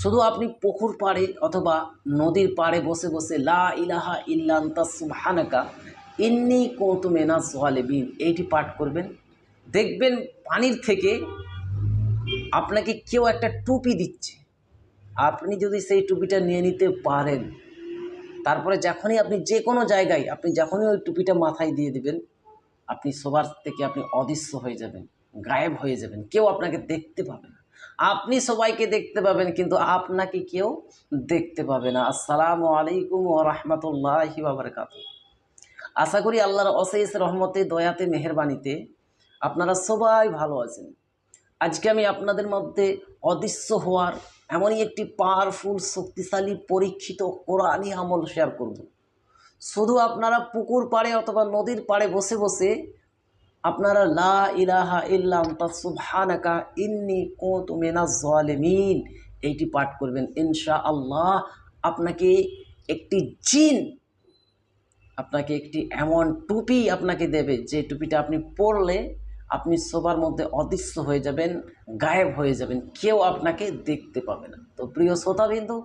শুধু আপনি পুকুর পাড়ে অথবা নদীর পাড়ে বসে বসে, লা ইলাহা ইল্লান্তা সুবহানাকা, ইন্নি কৌতু মেনা সোয়ালেবিন এইটি পাঠ করবেন। দেখবেন পানির থেকে আপনাকে কেউ একটা টুপি দিচ্ছে। আপনি যদি সেই টুপিটা নিয়ে নিতে পারেন, তারপরে যখনই আপনি যে কোনো জায়গায়, আপনি যখনই ওই টুপিটা মাথায় দিয়ে দেবেন, আপনি সবার থেকে আপনি অদৃশ্য হয়ে যাবেন, গায়েব হয়ে যাবেন, কেউ আপনাকে দেখতে পাবে না। আপনি সবাইকে দেখতে পাবেন, কিন্তু আপনাকে কেউ দেখতে পাবে না। আসসালামু আলাইকুম ও রহমতুল্লাহি বাবরকাত আশা করি আল্লাহর অশেষ রহমতে, দয়াতে মেহরবানিতে আপনারা সবাই ভালো আছেন। আজকে আমি আপনাদের মধ্যে অদৃশ্য হওয়ার এমনই একটি পাওয়ারফুল শক্তিশালী, পরীক্ষিত, কোরআনি আমল শেয়ার করব। শুধু আপনারা পুকুর পাড়ে অথবা নদীর পাড়ে বসে বসে আপনারা লা ইলাহা ইল্লাম ইন্নি কুনতু মিনাজ জালিমিন। এইটি পাঠ করবেন। ইনশা আল্লাহ আপনাকে একটি জিন, আপনাকে একটি এমন টুপি আপনাকে দেবে, যে টুপিটা আপনি পরলে আপনি সবার মধ্যে অদৃশ্য হয়ে যাবেন, গায়েব হয়ে যাবেন, কেউ আপনাকে দেখতে পাবে না। তো প্রিয় শ্রোতাবিন্দু,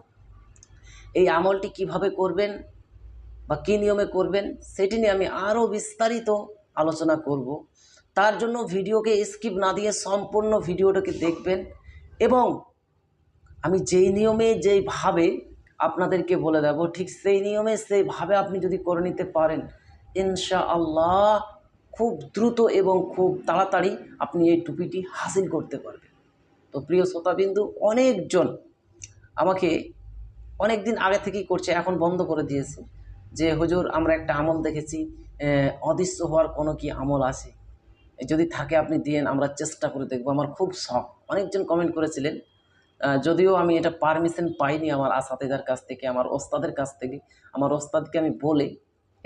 এই আমলটি কীভাবে করবেন বা কী নিয়মে করবেন, সেটি নিয়ে আমি আরও বিস্তারিত আলোচনা করব। তার জন্য ভিডিওকে স্কিপ না দিয়ে সম্পূর্ণ ভিডিওটাকে দেখবেন এবং আমি যেই নিয়মে যেইভাবে আপনাদেরকে বলে দেব, ঠিক সেই নিয়মে সেইভাবে আপনি যদি করে নিতে পারেন ইনশা আল্লাহ খুব দ্রুত এবং খুব তাড়াতাড়ি আপনি এই টুপিটি হাসিল করতে পারবেন। তো প্রিয় শ্রোতাবিন্দু, অনেকজন আমাকে অনেক দিন আগে থেকেই করছে, এখন বন্ধ করে দিয়েছে যে, হুজুর, আমরা একটা আমল দেখেছি অদৃশ্য হওয়ার কোনো কি আমল আছে? যদি থাকে আপনি দিয়েন, আমরা চেষ্টা করে দেখব। আমার খুব শখ। অনেকজন কমেন্ট করেছিলেন যদিও আমি এটা পারমিশন পাইনি আমার আসাতেদার কাছ থেকে, আমার ওস্তাদের কাছ থেকে। আমার ওস্তাদকে আমি বলে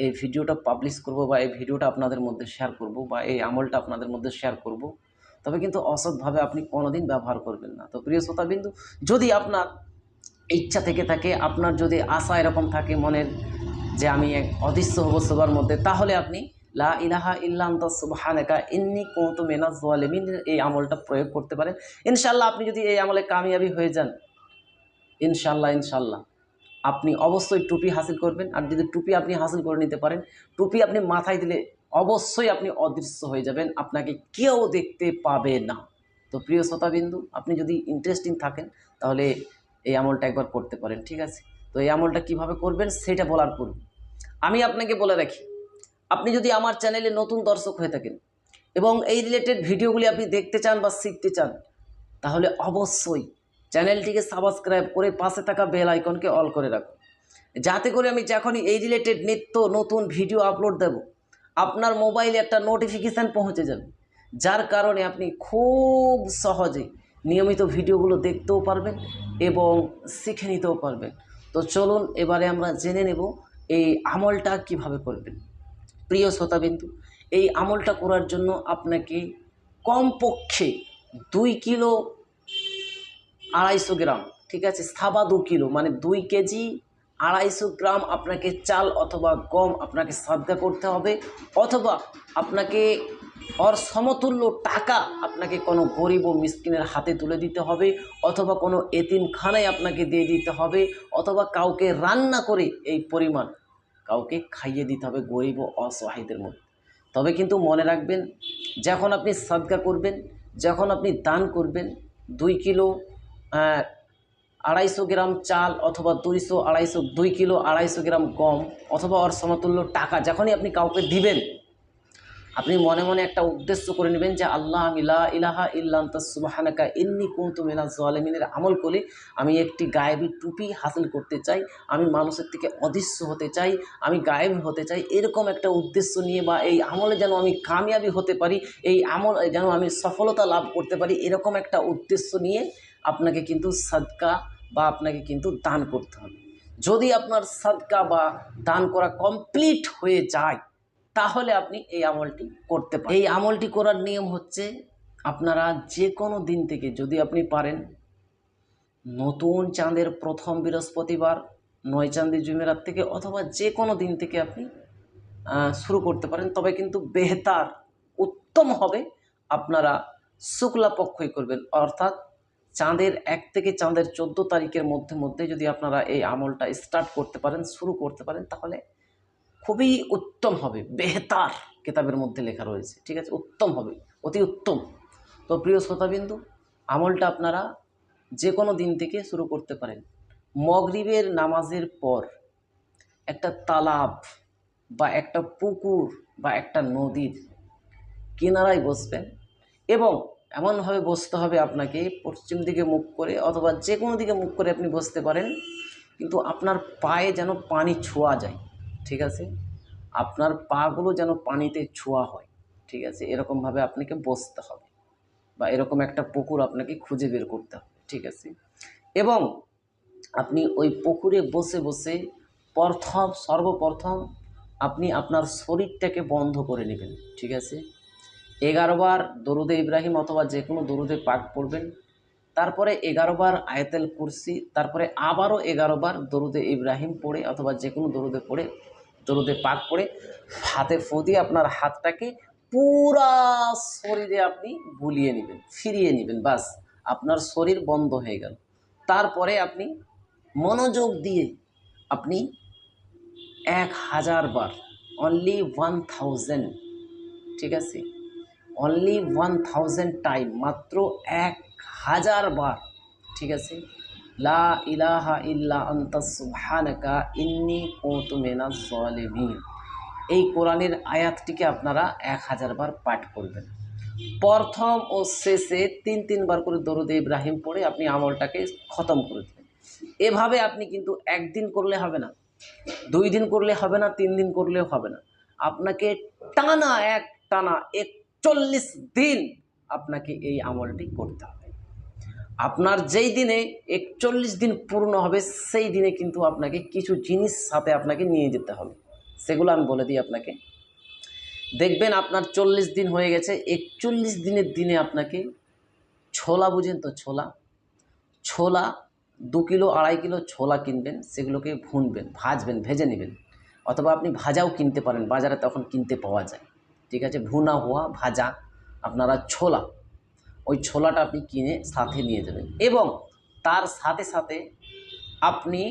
এই ভিডিওটা পাবলিশ করব বা এই ভিডিওটা আপনাদের মধ্যে শেয়ার করব বা এই আমলটা আপনাদের মধ্যে শেয়ার করব। তবে কিন্তু অসৎভাবে আপনি কোনোদিন ব্যবহার করবেন না। তো প্রিয় শ্রোতাবিন্দু, যদি আপনার ইচ্ছা থেকে থাকে, আপনার যদি আশা এরকম থাকে মনের যে আমি এক অদৃশ্য হব সবার মধ্যে, তাহলে আপনি লা ইলাহা ইল্লান্ত সুবহানাকা ইন্নি কুনতু মিনাজ জালিমিন এই আমলটা প্রয়োগ করতে পারেন। ইনশাল্লাহ আপনি যদি এই আমলে কামিয়াবি হয়ে যান ইনশাল্লাহ ইনশাল্লাহ আপনি অবশ্যই টুপি হাসিল করবেন, আর যদি টুপি আপনি হাসিল করে নিতে পারেন, টুপি আপনি মাথায় দিলে অবশ্যই আপনি অদৃশ্য হয়ে যাবেন, আপনাকে কেউ দেখতে পাবে না। তো প্রিয় শ্রোতাবিন্দু, আপনি যদি ইন্টারেস্টিং থাকেন, তাহলে এই আমলটা একবার করতে পারেন, ঠিক আছে? তো এই আমলটা কীভাবে করবেন, সেটা বলার পূর্বে আমি আপনাকে বলে রাখি, আপনি যদি আমার চ্যানেলে নতুন দর্শক হয়ে থাকেন এবং এই রিলেটেড ভিডিওগুলি আপনি দেখতে চান বা শিখতে চান, তাহলে অবশ্যই চ্যানেলটিকে সাবস্ক্রাইব করে পাশে থাকা বেল আইকনকে অল করে রাখুন। যাতে করে আমি যখনই এই রিলেটেড নিত্য নতুন ভিডিও আপলোড দেব, আপনার মোবাইলে একটা নোটিফিকেশান পৌঁছে যাবে। যার কারণে আপনি খুব সহজে নিয়মিত ভিডিওগুলো দেখতেও পারবেন এবং শিখে নিতেও পারবেন। তো চলুন, এবারে আমরা জেনে নেব এই আমলটা কীভাবে করবেন? প্রিয় শ্রোতাবিন্দু, এই আমলটা করার জন্য আপনাকে কমপক্ষে দুই কিলো আড়াইশো গ্রাম, ঠিক আছে সাবা দু কিলো মানে দুই কেজি আড়াইশো গ্রাম আপনাকে চাল অথবা গম আপনাকে সাদা করতে হবে, অথবা আপনাকে ওর সমতুল্য টাকা আপনাকে কোনো গরিব ও মিসকিনের হাতে তুলে দিতে হবে, অথবা কোনো এতিমখানায় আপনাকে দিয়ে দিতে হবে, অথবা কাউকে রান্না করে এই পরিমাণ কাউকে খাইয়ে দিতে হবে গরিব ও অসহায়দের মধ্যে। তবে কিন্তু মনে রাখবেন, যখন আপনি সাদকা করবেন, যখন আপনি দান করবেন, দুই কিলো আড়াইশো গ্রাম চাল অথবা দুইশো, আড়াইশো, দুই কিলো, আড়াইশো গ্রাম গম অথবা ওর সমতুল্য টাকা, যখনই আপনি কাউকে দিবেন আপনি মনে মনে একটা উদ্দেশ্য করে নেবেন যে, আল্লাহ, আমি লা ইলাহা ইল্লান্ত, সুবাহানাকা, ইন্নি মিনা জালেমিনের আমল করে। আমি একটি গায়েবী টুপি হাসিল করতে চাই। আমি মানুষের থেকে অদৃশ্য হতে চাই। আমি গায়েব হতে চাই। এরকম একটা উদ্দেশ্য নিয়ে বা এই আমলে যেন আমি কামিয়াবি হতে পারি, এই আমল যেন আমি সফলতা লাভ করতে পারি, এরকম একটা উদ্দেশ্য নিয়ে আপনাকে কিন্তু সাদকা বা আপনাকে কিন্তু দান করতে হবে। যদি আপনার সাদকা বা দান করা কমপ্লিট হয়ে যায় তাহলে আপনি এই আমলটি করতে পারেন। এই আমলটি করার নিয়ম হচ্ছে আপনারা যে কোনো দিন থেকে যদি আপনি পারেন, নতুন চাঁদের প্রথম বৃহস্পতিবার, নয় চাঁদের জুমেরাত থেকে অথবা যে কোনো দিন থেকে আপনি শুরু করতে পারেন, তবে কিন্তু বেহতার উত্তম হবে আপনারা শুক্লা পক্ষই করবেন। অর্থাৎ চাঁদের এক থেকে চাঁদের চোদ্দ তারিখের মধ্যে মধ্যে যদি আপনারা এই আমলটা স্টার্ট করতে পারেন, শুরু করতে পারেন, তাহলে খুবই উত্তম হবে, বেহতার কেতাবের মধ্যে লেখা রয়েছে, ঠিক আছে? উত্তম হবে, অতি উত্তম। তো প্রিয় শ্রোতাবিন্দু, আমলটা আপনারা যে কোনো দিন থেকে শুরু করতে পারেন। মগরিবের নামাজের পর একটা তালাব বা একটা পুকুর বা একটা নদীর কিনারায় বসবেন এবং এমনভাবে বসতে হবে আপনাকে পশ্চিম দিকে মুখ করে অথবা যে কোনো দিকে মুখ করে আপনি বসতে পারেন, কিন্তু আপনার পায়ে যেন পানি ছোঁয়া যায়। ঠিক আছে? আপনার পাগুলো যেন পানিতে ছোঁয়া হয়, ঠিক আছে? এরকমভাবে আপনাকে বসতে হবে বা এরকম একটা পুকুর আপনাকে খুঁজে বের করতে হবে, ঠিক আছে? এবং আপনি ওই পুকুরে বসে বসে প্রথম, সর্বপ্রথম আপনি আপনার শরীরটাকে বন্ধ করে নেবেন, ঠিক আছে? এগারো বার দরুদে ইব্রাহিম অথবা যে কোনো দরুদে পাক পড়বেন, তারপরে এগারো বার আয়তেল কুরসি, তারপরে আবারও এগারো বার দরুদে ইব্রাহিম পড়ে অথবা যে কোনো দরুদে পড়ে দরুদে পাক পড়ে হাতে ফু দিয়ে আপনার হাতটাকে পুরা শরীরে আপনি বুলিয়ে নেবেন, ফিরিয়ে নেবেন, বাস আপনার শরীর বন্ধ হয়ে গেল। তারপরে আপনি মনোযোগ দিয়ে আপনি এক হাজার বার অনলি ওয়ান থাউজেন্ড ঠিক আছে? অনলি ওয়ান থাউজেন্ড টাইম মাত্র এক হাজার বার, ঠিক আছে? লা ইন্নি এই কোরআনের আয়াতটিকে আপনারা এক হাজার বার পাঠ করবেন। প্রথম ও শেষে তিন তিনবার করে দরুদ ইব্রাহিম পড়ে আপনি আমলটাকে খতম করে দেবেন। এভাবে আপনি কিন্তু একদিন করলে হবে না, দুই দিন করলে হবে না, তিন দিন করলেও হবে না। আপনাকে টানা এক, টানা একচল্লিশ দিন আপনাকে এই আমলটি করতে হবে। আপনার যেই দিনে একচল্লিশ দিন পূর্ণ হবে, সেই দিনে কিন্তু আপনাকে কিছু জিনিস সাথে আপনাকে নিয়ে যেতে হবে। সেগুলো আমি বলে দিই আপনাকে। দেখবেন আপনার চল্লিশ দিন হয়ে গেছে, একচল্লিশ দিনের দিনে আপনাকে ছোলা বুঝেন তো ছোলা ছোলা দু কিলো, আড়াই কিলো ছোলা কিনবেন, সেগুলোকে ভুনবেন, ভাজবেন, ভেজে নেবেন। অথবা আপনি ভাজাও কিনতে পারেন, বাজারে তখন কিনতে পাওয়া যায়। ঠিক আছে, ভুনা হওয়া, ভাজা, আপনারা ছোলা ওই ছোলাটা আপনি কিনে সাথে নিয়ে যাবেন। এবং তার সাথে সাথে আপনি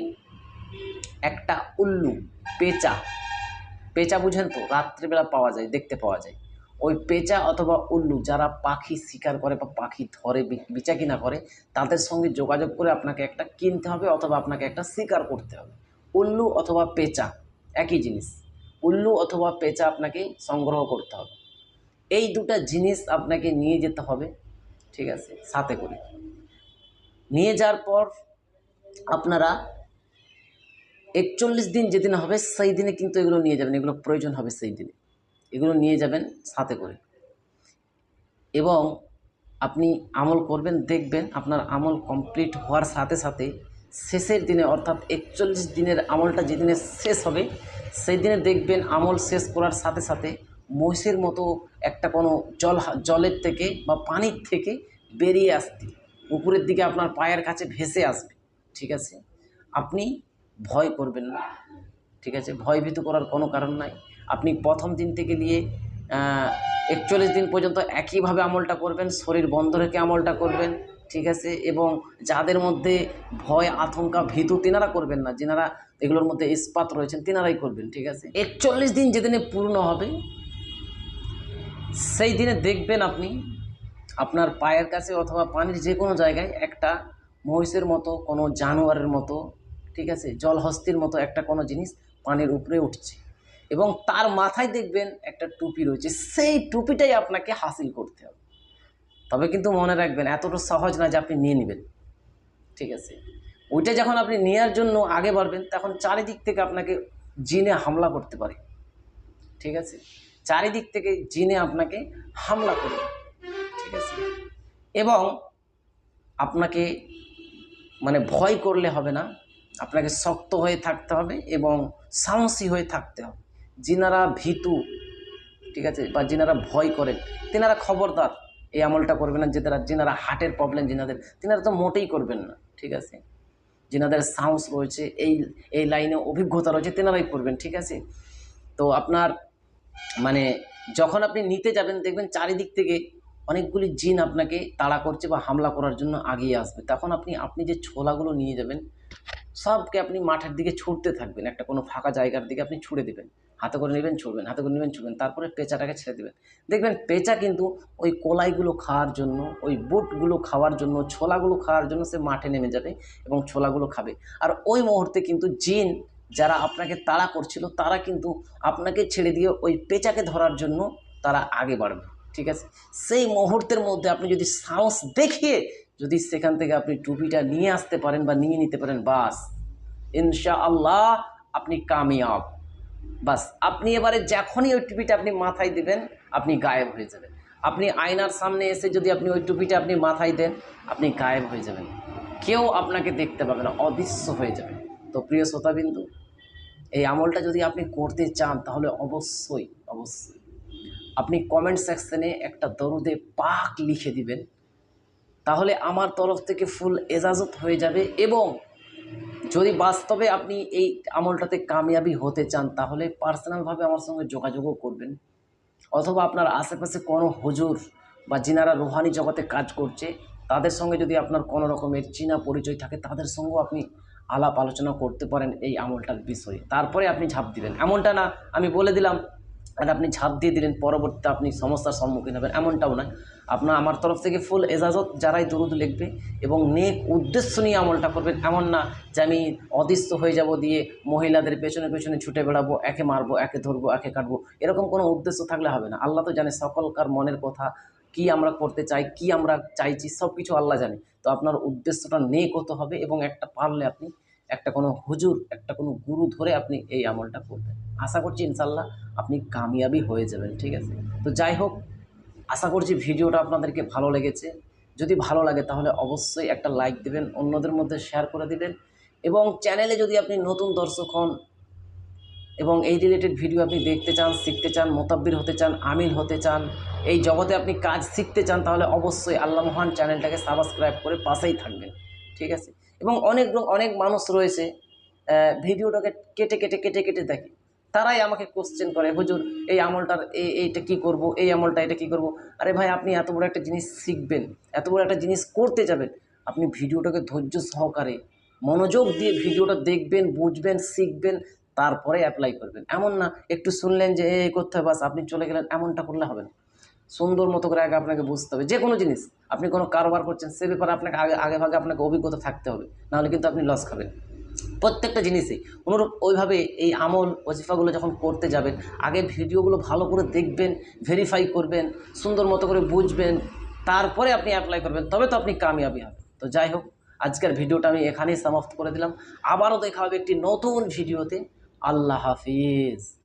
একটা উল্লু পেঁচা পেঁচা বুঝেন তো? রাত্রিবেলা পাওয়া যায়, দেখতে পাওয়া যায়। ওই পেঁচা অথবা উল্লু যারা পাখি শিকার করে বা পাখি ধরে বিচা কিনা করে, তাদের সঙ্গে যোগাযোগ করে আপনাকে একটা কিনতে হবে অথবা আপনাকে একটা শিকার করতে হবে। উল্লু অথবা পেঁচা, একই জিনিস। উল্লু অথবা পেঁচা আপনাকে সংগ্রহ করতে হবে। এই দুটা জিনিস আপনাকে নিয়ে যেতে হবে। ঠিক আছে, সাথে করে। নিয়ে যাওয়ার পর আপনারা একচল্লিশ দিন যেদিন হবে সেই দিনে কিন্তু এগুলো নিয়ে যাবেন, এগুলো প্রয়োজন হবে সেই দিনে। এগুলো নিয়ে যাবেন, সাথে করে। এবং আপনি আমল করবেন, দেখবেন আপনার আমল কমপ্লিট হওয়ার সাথে সাথে শেষের দিনে, অর্থাৎ একচল্লিশ দিনের আমলটা যেদিনে শেষ হবে, সেই দিনে দেখবেন আমল শেষ করার সাথে সাথে মহিষের মতো একটা কোনো জল জলের থেকে বা পানির থেকে বেরিয়ে আসতে। উপরের দিকে আপনার পায়ের কাছে ভেসে আসবে, ঠিক আছে? আপনি ভয় করবেন না, ঠিক আছে? ভয়ভীত করার কোনো কারণ নাই। আপনি প্রথম দিন থেকে নিয়ে একচল্লিশ দিন পর্যন্ত একইভাবে আমলটা করবেন, শরীর বন্ধ রেখে আমলটা করবেন, ঠিক আছে? এবং যাদের মধ্যে ভয়, আতঙ্কা, ভীতু, তিনারা করবেন না। যেনারা এগুলোর মধ্যে ইস্পাত রয়েছেন, তিনারাই করবেন, ঠিক আছে? একচল্লিশ দিন যেদিনে পূর্ণ হবে সেই দিনে দেখবেন আপনি আপনার পায়ের কাছে অথবা পানির যে কোনো জায়গায় একটা মহিষের মতো, কোনো জানোয়ারের মতো, ঠিক আছে, জলহস্তির মতো একটা কোনো জিনিস পানির উপরে উঠছে। এবং তার মাথায় দেখবেন একটা টুপি রয়েছে। সেই টুপিটাই আপনাকে হাসিল করতে হবে। তবে কিন্তু মনে রাখবেন, এতটা সহজ না যে আপনি নিয়ে নেবেন। ঠিক আছে? ওইটা যখন আপনি নেওয়ার জন্য আগে বাড়বেন, তখন চারিদিক থেকে আপনাকে জিনে হামলা করতে পারে। ঠিক আছে? চারিদিক থেকে জিনে আপনাকে হামলা করবে। ঠিক আছে? এবং আপনাকে মানে ভয় করলে হবে না, আপনাকে শক্ত হয়ে থাকতে হবে এবং সাহসী হয়ে থাকতে হবে। যিনারা ভীতু, ঠিক আছে? বা যিনারা ভয় করেন তেনারা খবরদার। এই আমলটা করবেন না যেনারা যিনারা হার্টের প্রবলেম যিনাদের তিনারা তো মোটেই করবেন না, ঠিক আছে? যিনাদের সাহস রয়েছে, এই এই লাইনে অভিজ্ঞতা রয়েছে, তেনারাই করবেন, ঠিক আছে? তো আপনার মানে যখন আপনি নিতে যাবেন, দেখবেন চারিদিক থেকে অনেকগুলি জিন আপনাকে তাড়া করছে বা হামলা করার জন্য আগিয়ে আসবে। তখন আপনি আপনি যে ছোলাগুলো নিয়ে যাবেন, সবকে আপনি মাঠের দিকে ছুটতে থাকবেন। একটা কোনো ফাঁকা জায়গার দিকে আপনি ছুড়ে দেবেন। হাতে করে নেবেন, ছুড়বেন, হাতে করে নেবেন, ছুড়বেন। তারপরে পেঁচাটাকে ছেড়ে দেবেন। দেখবেন পেঁচা কিন্তু ওই কলাইগুলো খাওয়ার জন্য, ওই বুটগুলো খাওয়ার জন্য, ছোলাগুলো খাওয়ার জন্য সে মাঠে নেমে যাবে এবং ছোলাগুলো খাবে। আর ওই মুহূর্তে কিন্তু জিন যারা আপনাকে তাড়া করছিল, তারা কিন্তু আপনাকে ছেড়ে দিয়ে ওই পেঁচাকে ধরার জন্য তারা আগে বাড়বে, ঠিক আছে? সেই মুহূর্তের মধ্যে আপনি যদি সাহস দেখিয়ে যদি সেখান থেকে আপনি টুপিটা নিয়ে আসতে পারেন বা নিয়ে নিতে পারেন, বাস। ইনশা আল্লাহ আপনি কামিয়াব। বাস, আপনি এবারে যখনই ওই টুপিটা আপনি মাথায় দেবেন, আপনি গায়েব হয়ে যাবেন। আপনি আয়নার সামনে এসে যদি আপনি ওই টুপিটা আপনি মাথায় দেন, আপনি গায়েব হয়ে যাবেন। কেউ আপনাকে দেখতে পাবে না, অদৃশ্য হয়ে যাবে। তো প্রিয় শ্রোতাবিন্দু, এই আমলটা যদি আপনি করতে চান, তাহলে অবশ্যই অবশ্যই আপনি কমেন্ট সেকশনে একটা দরুদে পাক লিখে দিবেন। তাহলে আমার তরফ থেকে ফুল এজাজত হয়ে যাবে এবং যদি বাস্তবে আপনি এই আমলটাতে কামিয়াবি হতে চান, তাহলে পার্সোনালভাবে আমার সঙ্গে যোগাযোগও করবেন। অথবা আপনার আশেপাশে কোনো হুজুর বা যিনারা রুহানি জগতে কাজ করছে, তাদের সঙ্গে যদি আপনার কোনো রকমের চীনা পরিচয় থাকে, তাদের সঙ্গেও আপনি আলাপ আলোচনা করতে পারেন এই আমলটার বিষয়ে। তারপরে আপনি ঝাঁপ দিবেন। এমনটা না, আমি বলে দিলাম, আর আপনি ঝাঁপ দিয়ে দিলেন, পরবর্তীতে আপনি সমস্যার সম্মুখীন হবেন, এমনটাও নয়। আপনার, আমার তরফ থেকে ফুল এজাজত, যারাই দরুদ লিখবে এবং নেক উদ্দেশ্য নিয়ে আমলটা করবেন, এমন না যে আমি অদৃশ্য হয়ে যাব দিয়ে মহিলাদের পেছনে পেছনে ছুটে বেড়াবো, একে মারবো, একে ধরবো, একে কাটবো। এরকম কোনো উদ্দেশ্য থাকলে হবে না। আল্লাহ তো জানে সকলকার মনের কথা কি আমরা করতে চাই, কি আমরা চাইছি, সব কিছু আল্লাহ জানে। তো আপনার উদ্দেশ্যটা নেই হতে হবে এবং একটা পারলে আপনি একটা কোনো হুজুর, একটা কোনো গুরু ধরে আপনি এই আমলটা করবেন। আশা করছি ইনশাল্লাহ আপনি কামিয়াবি হয়ে যাবেন, ঠিক আছে? তো যাই হোক, আশা করছি ভিডিওটা আপনাদেরকে ভালো লেগেছে। যদি ভালো লাগে তাহলে অবশ্যই একটা লাইক দেবেন, অন্যদের মধ্যে শেয়ার করে দিবেন এবং চ্যানেলে যদি আপনি নতুন দর্শক হন এবং এই রিলেটেড ভিডিও আপনি দেখতে চান, শিখতে চান, মোতাব্বির হতে চান, আমিল হতে চান, এই জগতে আপনি কাজ শিখতে চান, তাহলে অবশ্যই আল্লাহ মহান চ্যানেলটাকে সাবস্ক্রাইব করে পাশেই থাকবেন। ঠিক আছে? এবং অনেক অনেক মানুষ রয়েছে ভিডিওটাকে কেটে কেটে কেটে কেটে দেখে। তারাই আমাকে কোশ্চেন করে, হুজুর, এই আমলটার এই এইটা কী করব? এই আমলটা, এটা কী করব? আরে ভাই, আপনি এত বড় একটা জিনিস শিখবেন, এত বড় একটা জিনিস করতে যাবেন। আপনি ভিডিওটাকে ধৈর্য সহকারে মনোযোগ দিয়ে ভিডিওটা দেখবেন, বুঝবেন, শিখবেন তারপরে অ্যাপ্লাই করবেন। এমন না, একটু শুনলেন যে এই করতে হবে, বাস, আপনি চলে গেলেন, এমনটা করলে হবে না। সুন্দর মতো করে আগে আপনাকে বুঝতে হবে। যে কোনো জিনিস, আপনি কোনো কারবার করছেন, সে ব্যাপারে আপনাকে আগে আগে ভাগে আপনাকে অভিজ্ঞতা থাকতে হবে, নাহলে কিন্তু আপনি লস খাবেন। প্রত্যেকটা জিনিসই, অনুরূপ ওইভাবে এই আমল ওজিফাগুলো যখন করতে যাবেন, আগে ভিডিওগুলো ভালো করে দেখবেন ভেরিফাই করবেন, সুন্দর মতো করে বুঝবেন, তারপরে আপনি অ্যাপ্লাই করবেন, তবে তো আপনি কামিয়াবি হবেন। তো যাই হোক, আজকের ভিডিওটা আমি এখানেই সমাপ্ত করে দিলাম। আবারও দেখা হবে একটি নতুন ভিডিওতে। আল্লাহ হাফিজ।